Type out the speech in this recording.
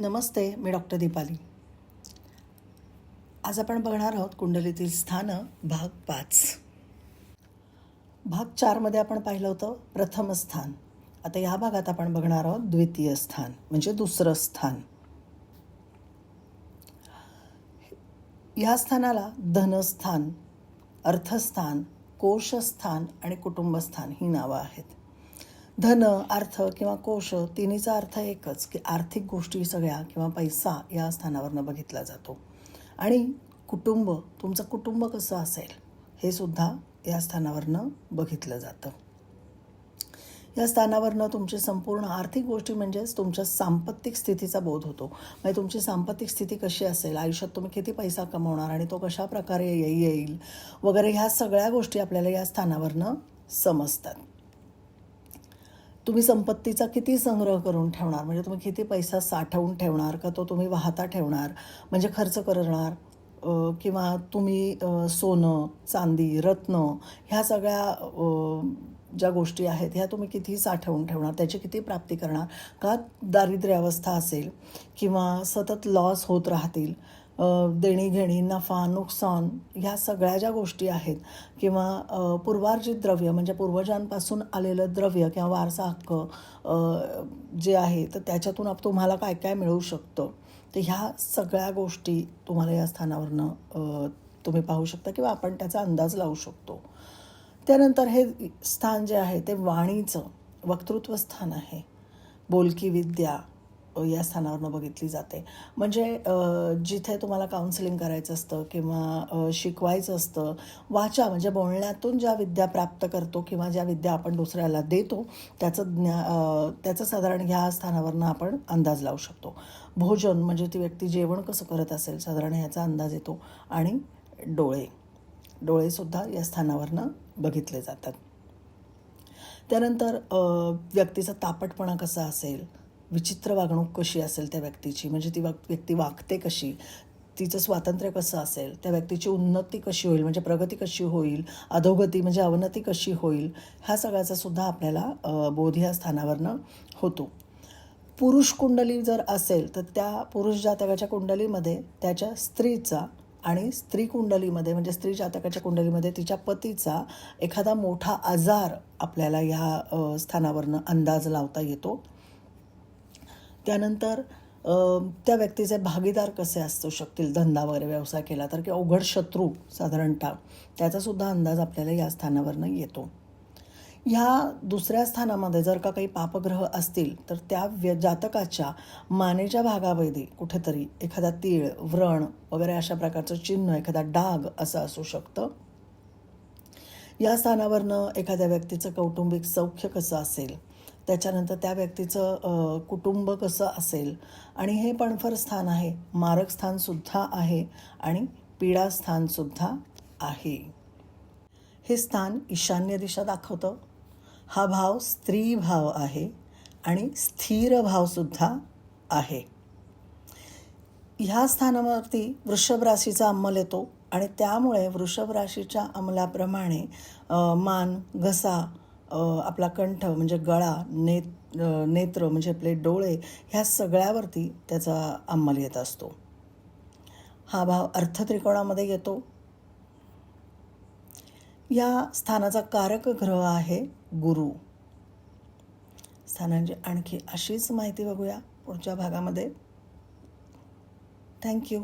नमस्ते मी doctor Deepali. आज आपण बघणार आहोत कुंडलीतील स्थानं भाग पाच. भाग चारमध्ये आपण पाहिलं होतं प्रथम स्थान. आता या भागात आपण बघणार आहोत द्वितीय स्थान म्हणजे दुसरं स्थान. या स्थानाला धनस्थान अर्थस्थान कोशस्थान आणि कुटुंबस्थान ही नावं आहेत. धन अर्थ किंवा कोश तिन्हीचा अर्थ एकच की आर्थिक गोष्टी सगळ्या किंवा पैसा या स्थानावरनं बघितला जातो. आणि कुटुंब तुमचं कुटुंब कसं असेल हे सुद्धा या स्थानावरनं बघितलं जातं. या स्थानावरनं तुमची संपूर्ण आर्थिक गोष्टी म्हणजेच तुमच्या सांपत्तिक स्थितीचा बोध होतो. म्हणजे तुमची सांपत्तिक स्थिती कशी असेल आयुष्यात तुम्ही किती पैसा कमवणार आणि तो कशा प्रकारे येईल वगैरे ह्या सगळ्या गोष्टी आपल्याला या स्थानावरनं समजतात. तुम्ही संपत्तीचा किती संग्रह करून ठेवणार? म्हणजे तुम्ही किती पैसा साठवून ठेवणार का तो तुम्ही वाहता ठेवणार? म्हणजे खर्च करणार? किंवा तुम्ही सोनं चांदी रत्न ह्या सगळ्या ज्या गोष्टी आहेत ह्या तुम्ही किती साठवून ठेवणार? त्याची किती प्राप्ती करणार? का दारिद्र्य अवस्था असेल किंवा सतत लॉस होत राहतील? देणीघेणी नफा नुकसान ह्या सगळ्या ज्या गोष्टी आहेत किंवा पूर्वार्जित द्रव्य म्हणजे पूर्वजांपासून आलेलं द्रव्य किंवा वारसा हक्क जे आहे तर त्याच्यातून आप- तुम्हाला काय काय मिळू शकतं? तर ह्या सगळ्या गोष्टी तुम्हाला या स्थानावरनं तुम्ही पाहू शकता किंवा आपण त्याचा अंदाज लावू शकतो. त्यानंतर हे स्थान जे आहे ते वाणीचं वक्तृत्व स्थान आहे. बोलकी विद्या या स्थानावरनं बघितली जाते. म्हणजे जिथे तुम्हाला काउन्सिलिंग करायचं असतं किंवा शिकवायचं असतं वाचा. म्हणजे बोलण्यातून ज्या विद्या प्राप्त करतो किंवा ज्या विद्या आपण दुसऱ्याला देतो त्याचं ज्ञा त्याचं साधारण ह्या स्थानावरनं आपण अंदाज लावू शकतो. भोजन म्हणजे ती व्यक्ती जेवण कसं करत असेल साधारण ह्याचा अंदाज येतो. आणि डोळे. डोळेसुद्धा या स्थानावरनं बघितले जातात. त्यानंतर व्यक्तीचा तापटपणा कसा असेल विचित्र वागणूक कशी असेल त्या व्यक्तीची? म्हणजे ती व्यक्ती वागते कशी? तिचं स्वातंत्र्य कसं असेल? त्या व्यक्तीची उन्नती कशी होईल? म्हणजे प्रगती कशी होईल? अधोगती म्हणजे अवनती कशी होईल? ह्या सगळ्याचा सुद्धा आपल्याला बोध ह्या स्थानावरनं होतो. पुरुष कुंडली जर असेल तर त्या पुरुष जातकाच्या कुंडलीमध्ये त्याच्या स्त्रीचा आणि स्त्री कुंडलीमध्ये म्हणजे स्त्री जातकाच्या कुंडलीमध्ये तिच्या पतीचा एखादा मोठा आजार आपल्याला ह्या स्थानावरनं अंदाज लावता येतो. त्यानंतर त्या व्यक्तीचे भागीदार कसे असू शकतील? धंदा वगैरे व्यवसाय केला तर किंवा अवघड शत्रू साधारणतः त्याचासुद्धा अंदाज आपल्याला या स्थानावरनं येतो. ह्या दुसऱ्या स्थानामध्ये जर का काही पापग्रह असतील तर त्या व्य जातकाच्या मानेच्या भागावेधी कुठेतरी एखादा तीळ व्रण वगैरे अशा प्रकारचं चिन्ह एखादा डाग असं असू शकतं. या स्थानावरनं एखाद्या व्यक्तीचं कौटुंबिक सौख्य कसं असेल? त्याच्यानंतर त्या व्यक्तीचं कुटुंब कसं असेल? आणि हे पणफर स्थान आहे. मारक स्थानसुद्धा आहे आणि पीडा स्थानसुद्धा आहे. हे स्थान ईशान्य दिशा दाखवतं. हा भाव स्त्री भाव आहे आणि स्थिर भावसुद्धा आहे. ह्या स्थानावरती वृषभ राशीचा अंमल येतो आणि त्यामुळे वृषभ राशीच्या अंमलाप्रमाणे मान घसा आपला कंठ म्हणजे गळा नेत नेत्र म्हणजे आपले डोळे ह्या सगळ्यावरती त्याचा अंमल येत असतो. हा भाव अर्थत्रिकोणामध्ये येतो. या स्थानाचा कारक ग्रह आहे गुरु. स्थानांची म्हणजे आणखी अशीच माहिती बघूया पुढच्या भागामध्ये. थँक्यू